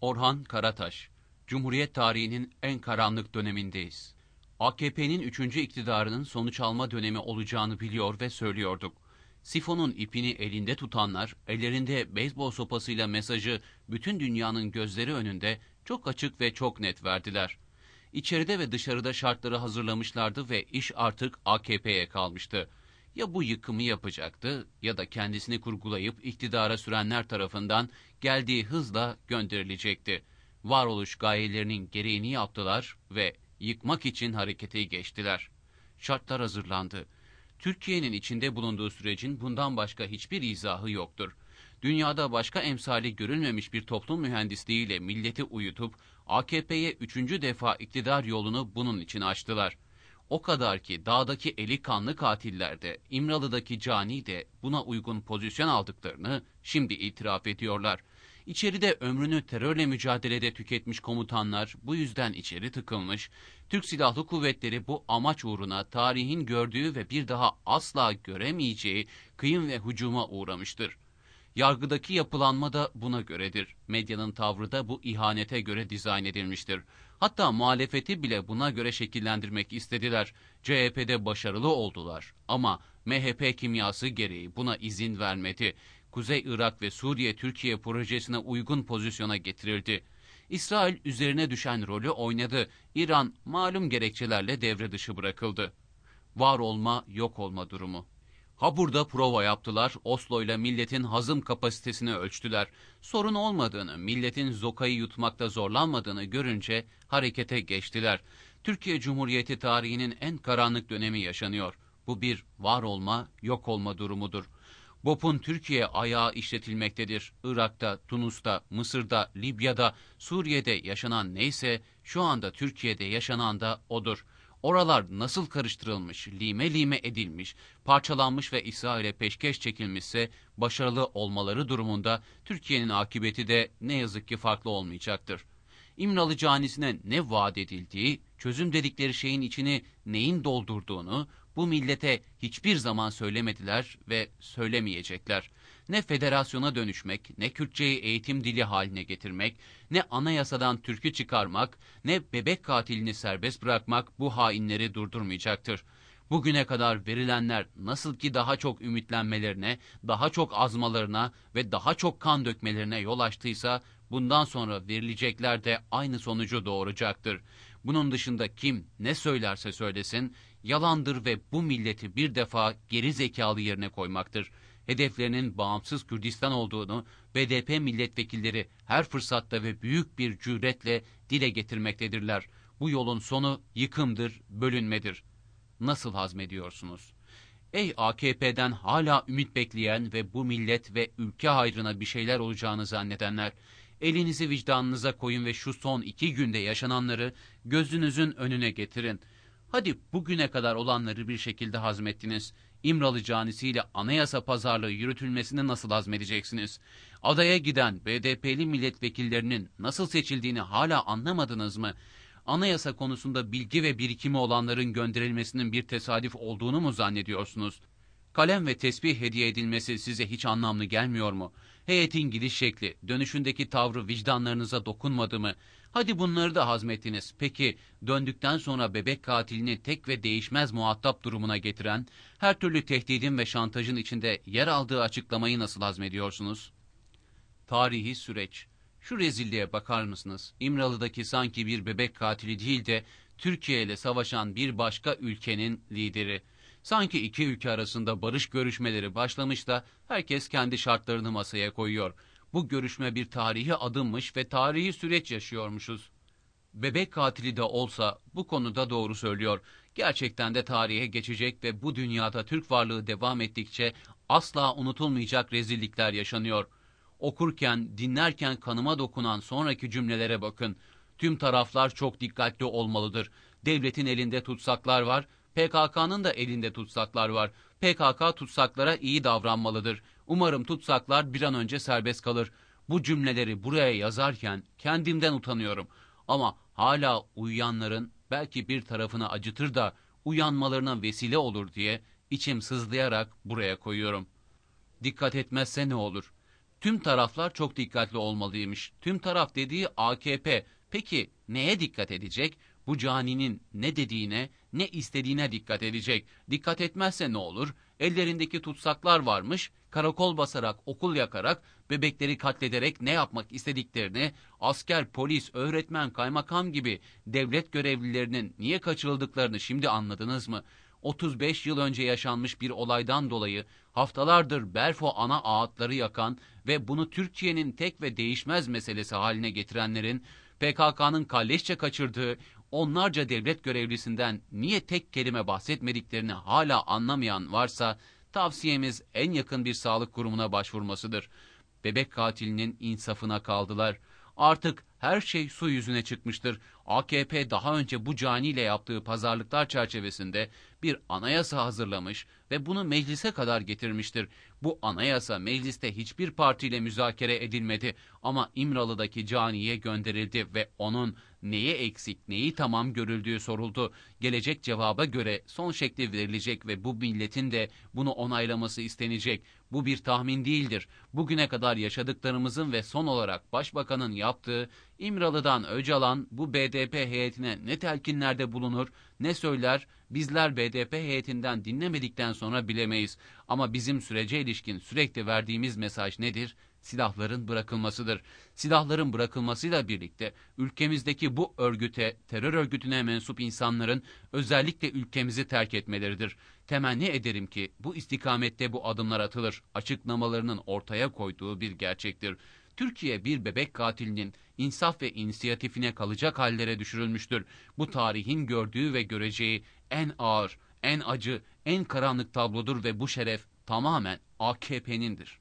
Orhan Karataş, Cumhuriyet tarihinin en karanlık dönemindeyiz. AKP'nin üçüncü iktidarının sonuç alma dönemi olacağını biliyor ve söylüyorduk. Sifonun ipini elinde tutanlar, ellerinde beyzbol sopasıyla mesajı bütün dünyanın gözleri önünde çok açık ve çok net verdiler. İçeride ve dışarıda şartları hazırlamışlardı ve iş artık AKP'ye kalmıştı. Ya bu yıkımı yapacaktı ya da kendisini kurgulayıp iktidara sürenler tarafından geldiği hızla gönderilecekti. Varoluş gayelerinin gereğini yaptılar ve yıkmak için harekete geçtiler. Şartlar hazırlandı. Türkiye'nin içinde bulunduğu sürecin bundan başka hiçbir izahı yoktur. Dünyada başka emsali görülmemiş bir toplum mühendisliğiyle milleti uyutup AKP'ye üçüncü defa iktidar yolunu bunun için açtılar. O kadar ki dağdaki eli kanlı katiller de, İmralı'daki cani de buna uygun pozisyon aldıklarını şimdi itiraf ediyorlar. İçeride ömrünü terörle mücadelede tüketmiş komutanlar bu yüzden içeri tıkılmış, Türk Silahlı Kuvvetleri bu amaç uğruna tarihin gördüğü ve bir daha asla göremeyeceği kıyım ve hücuma uğramıştır. Yargıdaki yapılanma da buna göredir. Medyanın tavrı da bu ihanete göre dizayn edilmiştir. Hatta muhalefeti bile buna göre şekillendirmek istediler. CHP'de başarılı oldular ama MHP kimyası gereği buna izin vermedi. Kuzey Irak ve Suriye Türkiye projesine uygun pozisyona getirildi. İsrail üzerine düşen rolü oynadı. İran malum gerekçelerle devre dışı bırakıldı. Var olma, yok olma durumu. Ha burada prova yaptılar, Oslo ile milletin hazım kapasitesini ölçtüler. Sorun olmadığını, milletin zokayı yutmakta zorlanmadığını görünce harekete geçtiler. Türkiye Cumhuriyeti tarihinin en karanlık dönemi yaşanıyor. Bu bir var olma, yok olma durumudur. BOP'un Türkiye ayağı işletilmektedir. Irak'ta, Tunus'ta, Mısır'da, Libya'da, Suriye'de yaşanan neyse şu anda Türkiye'de yaşanan da odur. Oralar nasıl karıştırılmış, lime lime edilmiş, parçalanmış ve İsrail'e peşkeş çekilmişse başarılı olmaları durumunda Türkiye'nin akıbeti de ne yazık ki farklı olmayacaktır. İmralı canisine ne vaat edildiği, çözüm dedikleri şeyin içini neyin doldurduğunu bu millete hiçbir zaman söylemediler ve söylemeyecekler. Ne federasyona dönüşmek, ne Kürtçeyi eğitim dili haline getirmek, ne anayasadan türkü çıkarmak, ne bebek katilini serbest bırakmak bu hainleri durdurmayacaktır. Bugüne kadar verilenler nasıl ki daha çok ümitlenmelerine, daha çok azmalarına ve daha çok kan dökmelerine yol açtıysa, bundan sonra verilecekler de aynı sonucu doğuracaktır. Bunun dışında kim ne söylerse söylesin, yalandır ve bu milleti bir defa geri zekalı yerine koymaktır. Hedeflerinin bağımsız Kürdistan olduğunu BDP milletvekilleri her fırsatta ve büyük bir cüretle dile getirmektedirler. Bu yolun sonu yıkımdır, bölünmedir. Nasıl hazmediyorsunuz? Ey AKP'den hala ümit bekleyen ve bu millet ve ülke hayrına bir şeyler olacağını zannedenler, elinizi vicdanınıza koyun ve şu son iki günde yaşananları gözünüzün önüne getirin.'' Hadi bugüne kadar olanları bir şekilde hazmettiniz. İmralı canisiyle anayasa pazarlığı yürütülmesini nasıl hazmedeceksiniz? Adaya giden BDP'li milletvekillerinin nasıl seçildiğini hala anlamadınız mı? Anayasa konusunda bilgi ve birikimi olanların gönderilmesinin bir tesadüf olduğunu mu zannediyorsunuz? Kalem ve tesbih hediye edilmesi size hiç anlamlı gelmiyor mu? Heyetin gidiş şekli, dönüşündeki tavrı vicdanlarınıza dokunmadı mı? Hadi bunları da hazmettiniz. Peki döndükten sonra bebek katilini tek ve değişmez muhatap durumuna getiren, her türlü tehdidin ve şantajın içinde yer aldığı açıklamayı nasıl hazmediyorsunuz? Tarihi süreç. Şu rezilliğe bakar mısınız? İmralı'daki sanki bir bebek katili değil de Türkiye ile savaşan bir başka ülkenin lideri. Sanki iki ülke arasında barış görüşmeleri başlamış da herkes kendi şartlarını masaya koyuyor. Bu görüşme bir tarihi adımmış ve tarihi süreç yaşıyormuşuz. Bebek katili de olsa bu konuda doğru söylüyor. Gerçekten de tarihe geçecek ve bu dünyada Türk varlığı devam ettikçe asla unutulmayacak rezillikler yaşanıyor. Okurken, dinlerken kanıma dokunan sonraki cümlelere bakın. Tüm taraflar çok dikkatli olmalıdır. Devletin elinde tutsaklar var, PKK'nın da elinde tutsaklar var. PKK tutsaklara iyi davranmalıdır. Umarım tutsaklar bir an önce serbest kalır. Bu cümleleri buraya yazarken kendimden utanıyorum. Ama hala uyuyanların belki bir tarafını acıtır da uyanmalarına vesile olur diye içim sızlayarak buraya koyuyorum. Dikkat etmezse ne olur? Tüm taraflar çok dikkatli olmalıymış. Tüm taraf dediği AKP. Peki neye dikkat edecek? Bu caninin ne dediğine, ne istediğine dikkat edecek. Dikkat etmezse ne olur? Ellerindeki tutsaklar varmış, karakol basarak, okul yakarak, bebekleri katlederek ne yapmak istediklerini, asker, polis, öğretmen, kaymakam gibi devlet görevlilerinin niye kaçırıldıklarını şimdi anladınız mı? 35 yıl önce yaşanmış bir olaydan dolayı haftalardır Berfo ana ağıtları yakan ve bunu Türkiye'nin tek ve değişmez meselesi haline getirenlerin PKK'nın kalleşçe kaçırdığı onlarca devlet görevlisinden niye tek kelime bahsetmediklerini hala anlamayan varsa tavsiyemiz en yakın bir sağlık kurumuna başvurmasıdır. Bebek katilinin insafına kaldılar. Artık her şey su yüzüne çıkmıştır. AKP daha önce bu caniyle yaptığı pazarlıklar çerçevesinde bir anayasa hazırlamış ve bunu meclise kadar getirmiştir. Bu anayasa mecliste hiçbir partiyle müzakere edilmedi ama İmralı'daki caniye gönderildi ve onun neye eksik, neyi tamam görüldüğü soruldu. Gelecek cevaba göre son şekli verilecek ve bu milletin de bunu onaylaması istenecek. Bu bir tahmin değildir. Bugüne kadar yaşadıklarımızın ve son olarak başbakanın yaptığı İmralı'dan Öcalan bu BDP heyetine ne telkinlerde bulunur, ne söyler, bizler BDP heyetinden dinlemedikten sonra bilemeyiz. Ama bizim sürece ilişkin sürekli verdiğimiz mesaj nedir? Silahların bırakılmasıdır. Silahların bırakılmasıyla birlikte ülkemizdeki bu örgüte, terör örgütüne mensup insanların özellikle ülkemizi terk etmeleridir. Temenni ederim ki bu istikamette bu adımlar atılır. Açıklamalarının ortaya koyduğu bir gerçektir. Türkiye bir bebek katilinin insaf ve inisiyatifine kalacak hallere düşürülmüştür. Bu tarihin gördüğü ve göreceği en ağır, en acı, en karanlık tablodur ve bu şeref tamamen AKP'nindir.